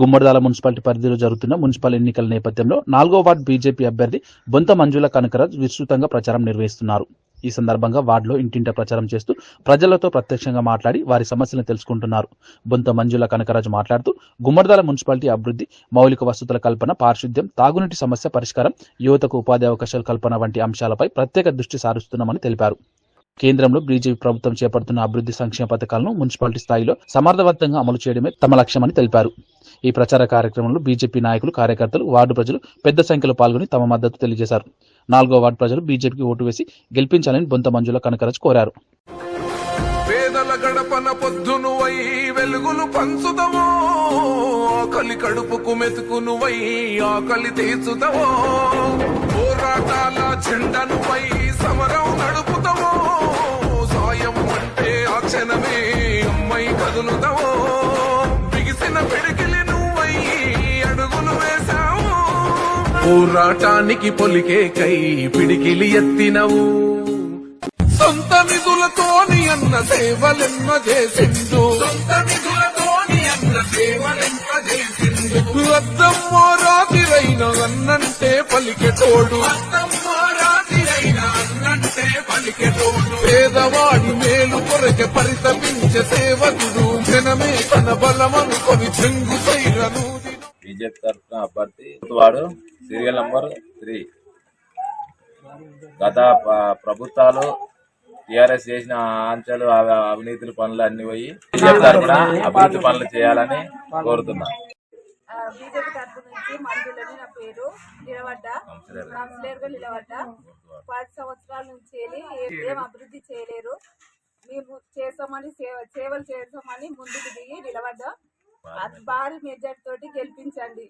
Gummadidala municipality పరిధిలో జరుగుతున్న municipal ఎన్నికల నేపథ్యంలో నాలుగో వార్డు బీజేపీ అభ్యర్థి బొంత మంజుల కనకరాజ్ విస్తృతంగా ప్రచారం నిర్వహిస్తున్నారు. ఈ సందర్భంగా వార్డులో ఇంటింట ప్రచారం చేస్తూ ప్రజలతో ప్రత్యక్షంగా మాట్లాడి వారి సమస్యలను తెలుసుకుంటున్నారు. బొంత మంజుల కనకరాజు మాట్లాడుతూ గుమ్మడిదాల మున్సిపాలిటీ అభివృద్ధి మౌలిక వసతుల కల్పన పారిశుద్ధ్యం తాగునీటి సమస్య పరిష్కారం యువతకు ఉపాధి అవకాశాల కల్పన వంటి అంశాలపై ప్రత్యేక దృష్టి సారిస్తున్నామని తెలిపారు. కేంద్రంలో బీజేపీ ప్రభుత్వం చేపడుతున్న అభివృద్ధి సంక్షేమ పథకాలను మున్సిపాలిటీ స్థాయిలో సమర్థవంతంగా అమలు చేయడమే తమ లక్ష్యమని తెలిపారు. ఈ ప్రచార కార్యక్రమంలో బీజేపీ నాయకులు కార్యకర్తలు వార్డు ప్రజలు పెద్ద సంఖ్యలో పాల్గొని తమ మద్దతు తెలియజేశారు. నాలుగో వార్డు ప్రజలు బీజేపీకి ఓటు వేసి గెలిపించాలని బొంత మంజుల కనకరాజు కోరారు. పేదల గడపన పొద్దును వెలుగులు ఆకలి కడుపుకు మెతుకును ఆకలి తీర్చుదవో. పోరాటాల జెండను వై కదులుతావో బిగిసిన పిడికిలి నువ్వై అడుగులు వేశావు. పోరాటానికి పొలికే కై పిడికిలి ఎత్తినవు. సొంత నిధులతోని అన్న సేవలెన్న చేసిండు. సొంత నిధులతోని అన్న సేవలెన్న చేసిండు. అద్దమ్మో రాతిరైన అన్నంటే పలికెటోడు అద్దమ్మో అన్నంటే పలికెటోడు పేదవాడి మేలు కొరకె పరితపించే సేవకుడు. జనమే తన బలమనుకొని చెంగు సైరను బీజేపీ తరఫున అభ్యర్థి వాడు సీరియల్ నంబర్ త్రీ. గత ప్రభుత్వాలు టిఆర్ఎస్ చేసిన ఆంచలు అవ- అవినీతుల పనులు అన్ని పోయి బీజేపీ తరఫున అభివృద్ధి పనులు చేయాలని కోరుతున్నా. బీజేపీ తరఫు నుంచి మంజులని నా పేరు నిలబడ్డ కౌన్సిలర్గా నిలబడ్డ. పది సంవత్సరాల నుంచి ఏం అభివృద్ధి చేయలేరు. మేము చేస్తామని సేవ సేవలు చేస్తామని ముందుకు దిగి నిలబడ్డా. భారీ మెజార్టీ తోటి గెలిపించండి.